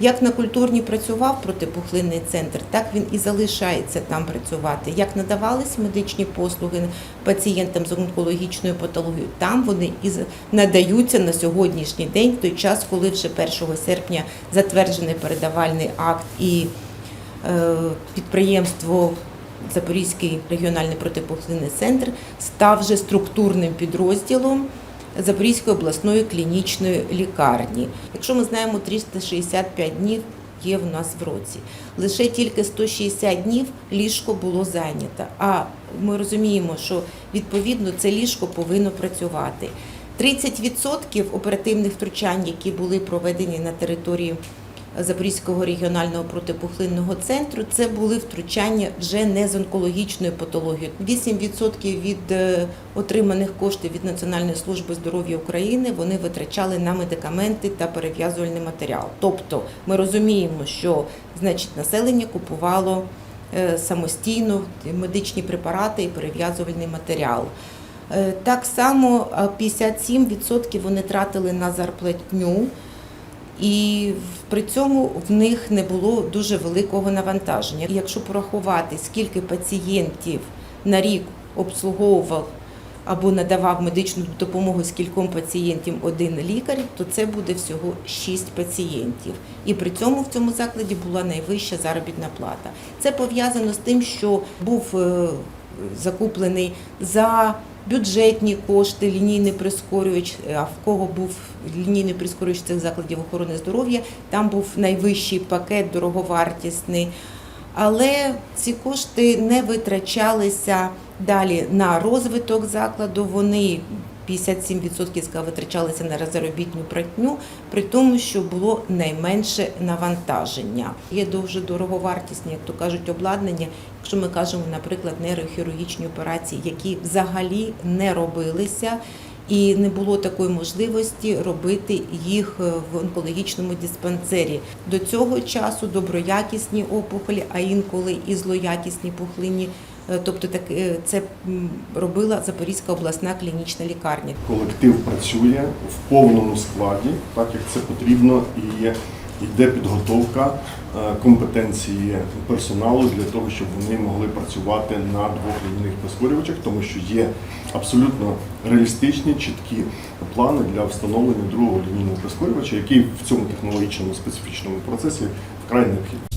Як на культурні працював протипухлинний центр, так він і залишається там працювати. Як надавались медичні послуги пацієнтам з онкологічною патологією, там вони і надаються на сьогоднішній день, в той час, коли вже 1 серпня затверджений передавальний акт і е, підприємство Запорізький регіональний протипухлинний центр став вже структурним підрозділом Запорізької обласної клінічної лікарні. Якщо ми знаємо 365 днів є в нас в році, лише тільки 160 днів ліжко було зайнято. А ми розуміємо, що відповідно це ліжко повинно працювати. 30% оперативних втручань, які були проведені на території Запорізького регіонального протипухлинного центру, це були втручання вже не з онкологічною патологією. 8% від е, отриманих коштів від Національної служби здоров'я України вони витрачали на медикаменти та перев'язувальний матеріал. Тобто ми розуміємо, що значить населення купувало е, самостійно медичні препарати і перев'язувальний матеріал. Е, Так само 57% вони тратили на зарплатню, і при цьому в них не було дуже великого навантаження. Якщо порахувати, скільки пацієнтів на рік обслуговував або надавав медичну допомогу скільком пацієнтів один лікар, то це буде всього 6 пацієнтів. І при цьому в цьому закладі була найвища заробітна плата. Це пов'язано з тим, що був е, закуплений за бюджетні кошти лінійний прискорювач. А в кого був лінійний прискорювач цих закладів охорони здоров'я, там був найвищий пакет дороговартісний. Але ці кошти не витрачалися далі на розвиток закладу. Вони 57% сказав, витрачалися на заробітну платню, при тому, що було найменше навантаження. Є дуже дороговартісні, як то кажуть, обладнання. Якщо ми кажемо, наприклад, нейрохірургічні операції, які взагалі не робилися. І не було такої можливості робити їх е, в онкологічному диспансері. До цього часу доброякісні опухолі, а інколи і злоякісні пухлині. Е, Тобто так е, це робила Запорізька обласна клінічна лікарня. колектив працює в повному складі, так як це потрібно, і йде підготовка е, компетенції персоналу для того, щоб вони могли працювати на двох лінійних прискорювачах, тому що є абсолютно реалістичні, чіткі плани для встановлення другого лінійного прискорювача, який в цьому технологічному специфічному процесі вкрай необхідний.